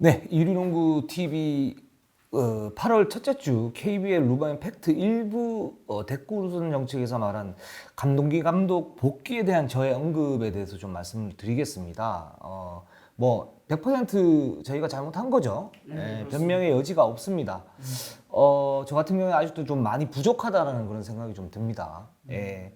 네, 이류농구 TV 어, 8월 첫째 주 KBL 루바인 팩트 일부 어, 대꾸루선 정책에서 말한 감독기 감독 복귀에 대한 저의 언급에 대해서 좀 말씀을 드리겠습니다. 어, 뭐 100% 저희가 잘못한 거죠. 예, 변명의 여지가 없습니다. 어, 저 같은 경우에 아직도 좀 많이 부족하다라는 그런 생각이 좀 듭니다. 예.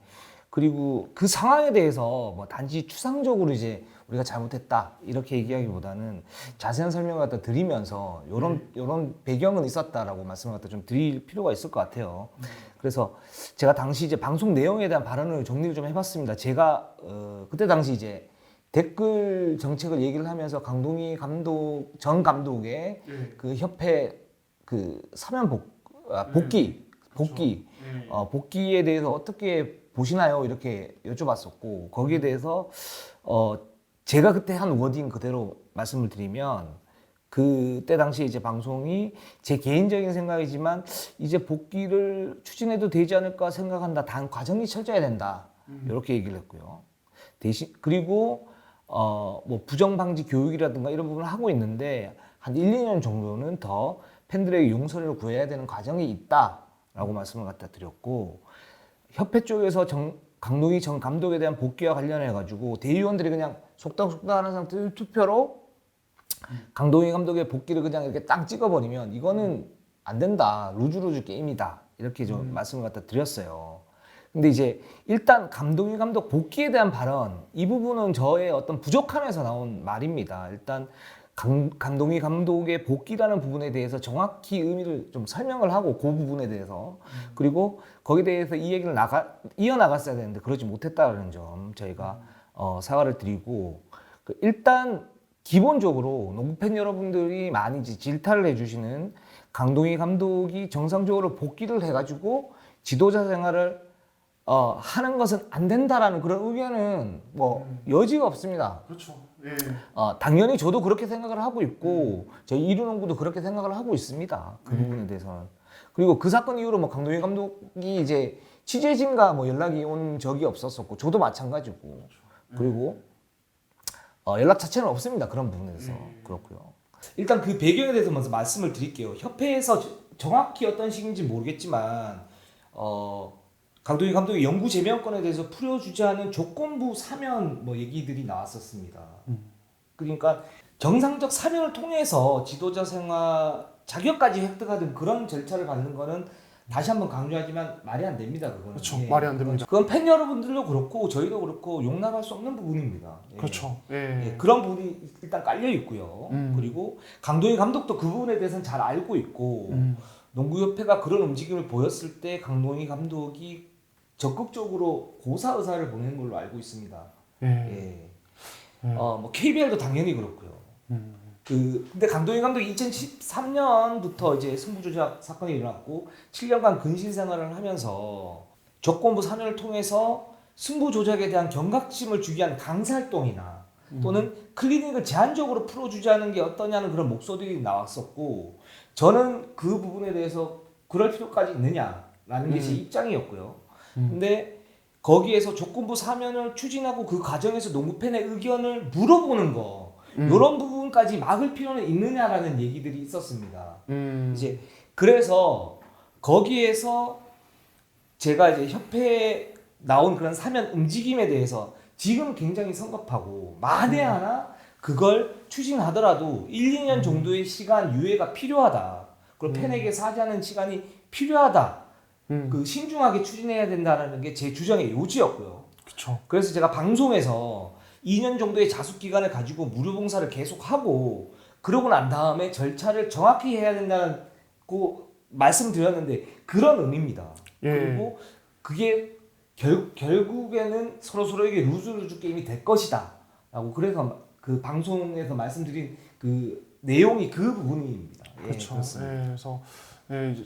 그리고 그 상황에 대해서 뭐 단지 추상적으로 이제 우리가 잘못했다 이렇게 얘기하기보다는 자세한 설명을 갖다 드리면서 요런 요런 배경은 있었다라고 말씀을 갖다 좀 드릴 필요가 있을 것 같아요. 그래서 제가 당시 이제 방송 내용에 대한 발언을 정리를 좀 해봤습니다. 제가 어, 그때 당시 이제 댓글 정책을 얘기를 하면서 강동희 감독 전 감독의 네. 그 협회 그 사면 복 아, 복귀 복귀 네. 어, 복귀에 대해서 어떻게 보시나요? 이렇게 여쭤봤었고 거기에 대해서 어, 제가 그때 한 워딩 그대로 말씀을 드리면 그때 당시 이제 방송이 제 개인적인 생각이지만 이제 복귀를 추진해도 되지 않을까 생각한다. 단 과정이 철저해야 된다. 이렇게 얘기를 했고요. 대신 그리고 어, 뭐 부정 방지 교육이라든가 이런 부분을 하고 있는데 한 1, 2년 정도는 더 팬들에게 용서를 구해야 되는 과정이 있다라고 말씀을 갖다 드렸고 협회 쪽에서 정, 강동희 전 감독에 대한 복귀와 관련해 가지고 대의원들이 그냥 속닥속닥 하는 상태로 투표로 강동희 감독의 복귀를 그냥 이렇게 딱 찍어버리면 이거는 안 된다 루즈루즈 게임이다 이렇게 좀 말씀을 갖다 드렸어요. 근데 이제 일단 감독이 감독 복귀에 대한 발언 이 부분은 저의 어떤 부족함에서 나온 말입니다. 일단 강, 감독이 감독의 복귀라는 부분에 대해서 정확히 의미를 좀 설명을 하고 그 부분에 대해서. 그리고 거기에 대해서 이 얘기를 나가 이어 나갔어야 되는데 그러지 못했다는 점 저희가 어, 사과를 드리고. 그 일단 기본적으로 농구 팬 여러분들이 많이 질타를 해주시는 강동희 감독이 정상적으로 복귀를 해가지고 지도자 생활을 어, 하는 것은 안 된다라는 그런 의견은 뭐 여지가 없습니다. 그렇죠. 예. 어, 당연히 저도 그렇게 생각을 하고 있고 저희 이루농구도 그렇게 생각을 하고 있습니다. 그 부분에 대해서는 그리고 그 사건 이후로 뭐 강동희 감독이 이제 취재진과 뭐 연락이 온 적이 없었었고 저도 마찬가지고 그리고 어, 연락 자체는 없습니다. 그런 부분에 대해서 그렇고요. 일단 그 배경에 대해서 먼저 말씀을 드릴게요. 협회에서 저- 정확히 어떤 식인지 모르겠지만 어, 강동희 감독의 영구 제명권에 대해서 풀어주자는 조건부 사면 뭐 얘기들이 나왔었습니다. 그러니까 정상적 사면을 통해서 지도자 생활 자격까지 획득하는 그런 절차를 받는 거는 다시 한번 강조하지만 말이 안 됩니다. 그거는. 그렇죠. 예. 말이 안 됩니다. 그건 팬 여러분들도 그렇고 저희도 그렇고 용납할 수 없는 부분입니다. 예. 그렇죠. 예, 예. 그런 부분이 일단 깔려 있고요. 음. 그리고 강동희 감독도 그 부분에 대해서는 잘 알고 있고 음. 농구협회가 그런 움직임을 보였을 때 강동희 감독이 적극적으로 고사 의사를 보낸 걸로 알고 있습니다. 예. 예. 음. 어, 뭐 KBL도 당연히 그렇고요. 음. 그 근데 강동희 감독이 2013년부터 이제 승부 조작 사건이 일어났고 7년간 근실 생활을 하면서 조건부 사면을 통해서 승부 조작에 대한 경각심을 주기 위한 강사 활동이나 또는 클리닉을 제한적으로 풀어주자는 게 어떠냐는 그런 목소리들이 나왔었고 저는 그 부분에 대해서 그럴 필요까지 있느냐라는 게제 입장이었고요. 근데 거기에서 조건부 사면을 추진하고 그 과정에서 농구팬의 의견을 물어보는 거 이런 부분까지 막을 필요는 있느냐라는 얘기들이 있었습니다. 음. 이제 그래서 거기에서 제가 이제 협회에 나온 그런 사면 움직임에 대해서 지금 굉장히 성급하고 만에 하나 그걸 추진하더라도 1, 2년 정도의 시간 유예가 필요하다. 그리고 팬에게 사죄하는 시간이 필요하다. 음. 그 신중하게 추진해야 된다는 게 제 주장의 요지였고요. 그렇죠. 그래서 제가 방송에서 2년 정도의 자숙 기간을 가지고 무료 봉사를 계속하고 그러고 난 다음에 절차를 정확히 해야 된다고 말씀드렸는데 그런 의미입니다. 예. 그리고 그게 결, 결국에는 서로 서로에게 루즈루즈 게임이 될 것이다라고 그래서 그 방송에서 말씀드린 그 내용이 그 부분입니다. 예, 그렇죠. 예, 그래서 예, 이제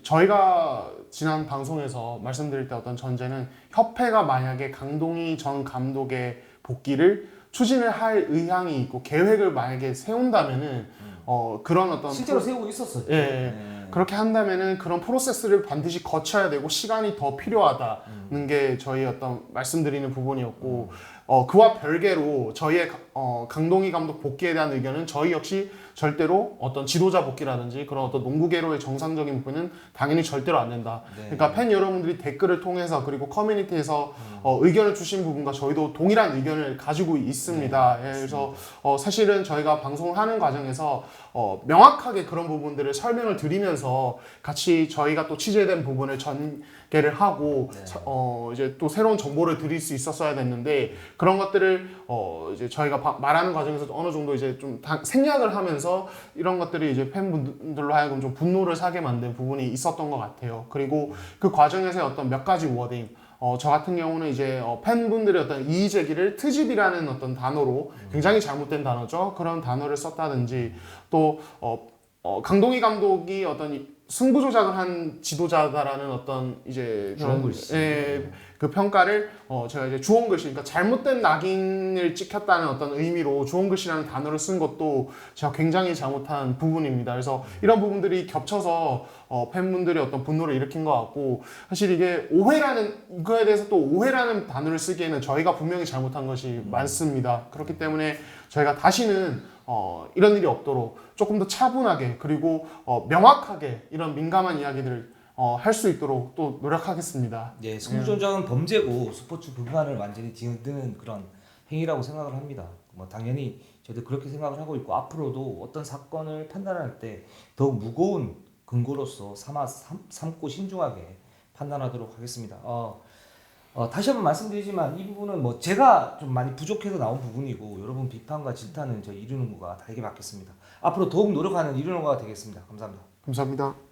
저희가 지난 방송에서 말씀드릴 때 어떤 전제는 협회가 만약에 강동희 전 감독의 복귀를 추진을 할 의향이 있고 계획을 만약에 세운다면은 어 그런 어떤 실제로 세우고 있었었죠. 예, 예. 예. 그렇게 한다면은 그런 프로세스를 반드시 거쳐야 되고 시간이 더 필요하다는 게 저희 어떤 말씀드리는 부분이었고 어, 그와 별개로 저희의 가- 어, 강동희 감독 복귀에 대한 의견은 저희 역시 절대로 어떤 지도자 복귀라든지 그런 어떤 농구계로의 정상적인 부분은 당연히 절대로 안 된다. 네. 그러니까 팬 여러분들이 댓글을 통해서 그리고 커뮤니티에서 어, 의견을 주신 부분과 저희도 동일한 의견을 가지고 있습니다. 예, 그래서 어, 사실은 저희가 방송을 하는 과정에서 어, 명확하게 그런 부분들을 설명을 드리면서 같이 저희가 또 취재된 부분을 전개를 하고 서- 어, 이제 또 새로운 정보를 드릴 수 있었어야 됐는데 그런 것들을 어, 이제 저희가 바- 말하는 과정에서 어느 정도 이제 좀 다- 생략을 하면서 이런 것들이 이제 팬분들로 하여금 좀 분노를 사게 만든 부분이 있었던 것 같아요. 그리고 그 과정에서의 어떤 몇 가지 워딩 어, 저 같은 경우는 이제 어, 팬분들의 어떤 이의 제기를 트집이라는 어떤 단어로 굉장히 잘못된 단어죠. 그런 단어를 썼다든지 또 어, 어, 강동희 감독이 어떤 이 승부 조작을 한 지도자다라는 어떤 이제 그런 주원글씨. 예, 그 평가를 어, 제가 이제 주원글씨, 그러니까 잘못된 낙인을 찍혔다는 어떤 의미로 주원글씨라는 단어를 쓴 것도 제가 굉장히 잘못한 부분입니다. 그래서 이런 부분들이 겹쳐서 어, 팬분들의 어떤 분노를 일으킨 것 같고 사실 이게 오해라는 이거에 대해서 또 오해라는 단어를 쓰기에는 저희가 분명히 잘못한 것이 많습니다. 그렇기 때문에 저희가 다시는 어, 이런 일이 없도록 조금 더 차분하게 그리고 어, 명확하게 이런 민감한 이야기들을 어, 할 수 있도록 또 노력하겠습니다. 예, 승부조작은 범죄고 스포츠 불판을 완전히 뒤흔드는 그런 행위라고 생각을 합니다. 뭐 당연히 저도 그렇게 생각을 하고 있고 앞으로도 어떤 사건을 판단할 때 더욱 무거운 근거로서 삼아 삼, 삼고 신중하게 판단하도록 하겠습니다. 어, 어, 다시 한번 말씀드리지만 이 부분은 뭐 제가 좀 많이 부족해서 나온 부분이고 여러분 비판과 질타는 저 이르는 거가 다르게 받겠습니다. 앞으로 더욱 노력하는 이르는 거가 되겠습니다. 감사합니다. 감사합니다.